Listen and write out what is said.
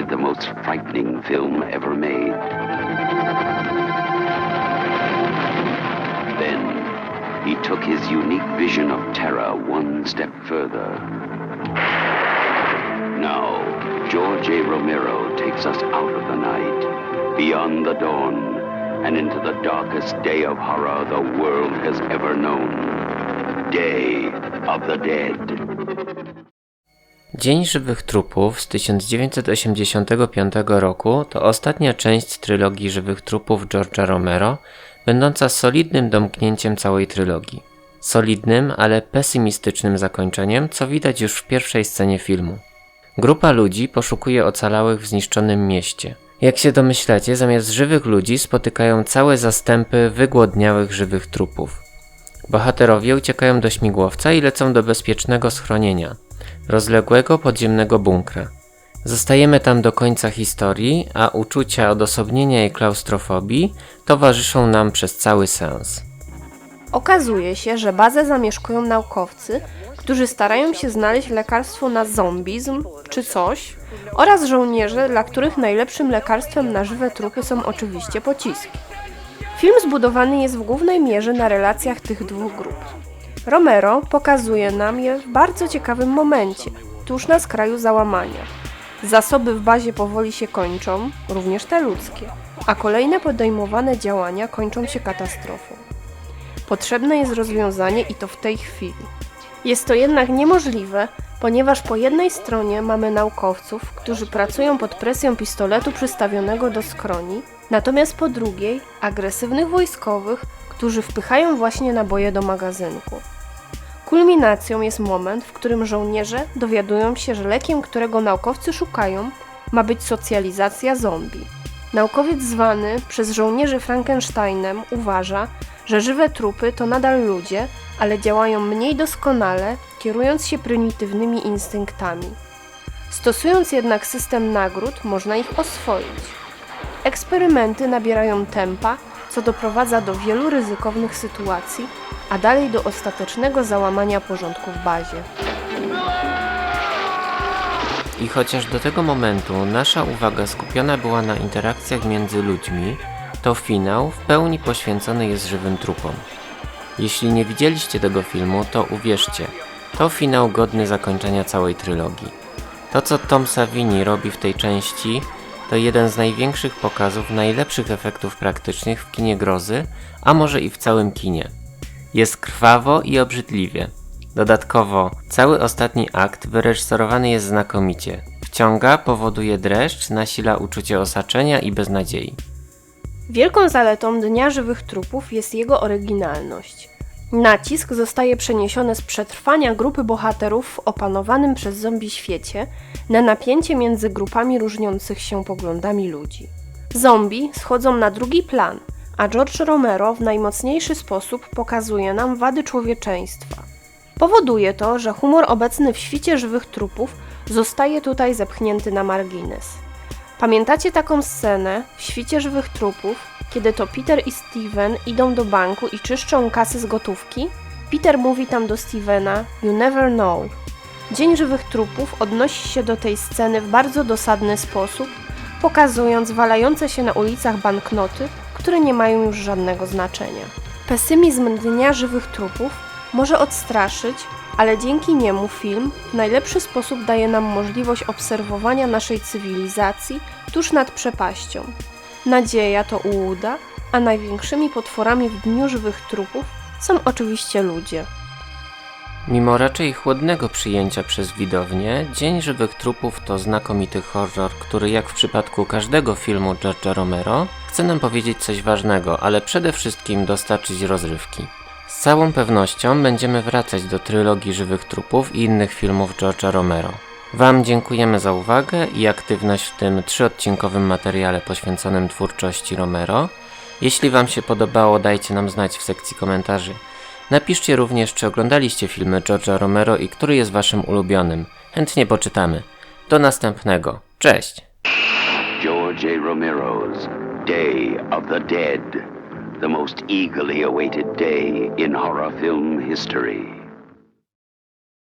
created the most frightening film ever made. Then he took his unique vision of terror one step further. Now, George A. Romero takes us out of the night, beyond the dawn, and into the darkest day of horror the world has ever known. Day of the Dead. Dzień Żywych Trupów z 1985 roku to ostatnia część trylogii Żywych Trupów George'a Romero, będąca solidnym domknięciem całej trylogii. Solidnym, ale pesymistycznym zakończeniem, co widać już w pierwszej scenie filmu. Grupa ludzi poszukuje ocalałych w zniszczonym mieście. Jak się domyślacie, zamiast żywych ludzi spotykają całe zastępy wygłodniałych żywych trupów. Bohaterowie uciekają do śmigłowca i lecą do bezpiecznego schronienia, rozległego podziemnego bunkra. Zostajemy tam do końca historii, a uczucia odosobnienia i klaustrofobii towarzyszą nam przez cały sens. Okazuje się, że bazę zamieszkują naukowcy, którzy starają się znaleźć lekarstwo na zombizm czy coś, oraz żołnierze, dla których najlepszym lekarstwem na żywe trupy są oczywiście pociski. Film zbudowany jest w głównej mierze na relacjach tych dwóch grup. Romero pokazuje nam je w bardzo ciekawym momencie, tuż na skraju załamania. Zasoby w bazie powoli się kończą, również te ludzkie, a kolejne podejmowane działania kończą się katastrofą. Potrzebne jest rozwiązanie i to w tej chwili. Jest to jednak niemożliwe, ponieważ po jednej stronie mamy naukowców, którzy pracują pod presją pistoletu przystawionego do skroni, natomiast po drugiej agresywnych wojskowych, którzy wpychają właśnie naboje do magazynku. Kulminacją jest moment, w którym żołnierze dowiadują się, że lekiem, którego naukowcy szukają, ma być socjalizacja zombie. Naukowiec zwany przez żołnierzy Frankensteinem uważa, że żywe trupy to nadal ludzie, ale działają mniej doskonale, kierując się prymitywnymi instynktami. Stosując jednak system nagród, można ich oswoić. Eksperymenty nabierają tempa, co doprowadza do wielu ryzykownych sytuacji, a dalej do ostatecznego załamania porządku w bazie. I chociaż do tego momentu nasza uwaga skupiona była na interakcjach między ludźmi, to finał w pełni poświęcony jest żywym trupom. Jeśli nie widzieliście tego filmu, to uwierzcie, to finał godny zakończenia całej trylogii. To, co Tom Savini robi w tej części, to jeden z największych pokazów najlepszych efektów praktycznych w kinie grozy, a może i w całym kinie. Jest krwawo i obrzydliwie. Dodatkowo, cały ostatni akt wyreżyserowany jest znakomicie. Wciąga, powoduje dreszcz, nasila uczucie osaczenia i beznadziei. Wielką zaletą Dnia Żywych Trupów jest jego oryginalność. Nacisk zostaje przeniesiony z przetrwania grupy bohaterów w opanowanym przez zombie świecie na napięcie między grupami różniących się poglądami ludzi. Zombie schodzą na drugi plan, a George Romero w najmocniejszy sposób pokazuje nam wady człowieczeństwa. Powoduje to, że humor obecny w świcie żywych trupów zostaje tutaj zepchnięty na margines. Pamiętacie taką scenę w świcie żywych trupów, kiedy to Peter i Steven idą do banku i czyszczą kasy z gotówki? Peter mówi tam do Stevena: You never know. Dzień żywych trupów odnosi się do tej sceny w bardzo dosadny sposób, pokazując walające się na ulicach banknoty, które nie mają już żadnego znaczenia. Pesymizm Dnia Żywych Trupów może odstraszyć, ale dzięki niemu film w najlepszy sposób daje nam możliwość obserwowania naszej cywilizacji tuż nad przepaścią. Nadzieja to ułuda, a największymi potworami w Dniu Żywych Trupów są oczywiście ludzie. Mimo raczej chłodnego przyjęcia przez widownię, Dzień Żywych Trupów to znakomity horror, który jak w przypadku każdego filmu George'a Romero, chce nam powiedzieć coś ważnego, ale przede wszystkim dostarczyć rozrywki. Z całą pewnością będziemy wracać do trylogii Żywych Trupów i innych filmów George'a Romero. Wam dziękujemy za uwagę i aktywność w tym trzyodcinkowym materiale poświęconym twórczości Romero. Jeśli Wam się podobało, dajcie nam znać w sekcji komentarzy. Napiszcie również, czy oglądaliście filmy George'a Romero i który jest Waszym ulubionym. Chętnie poczytamy. Do następnego. Cześć! George A. Romero's Day of the Dead, the most eagerly awaited day in horror film history.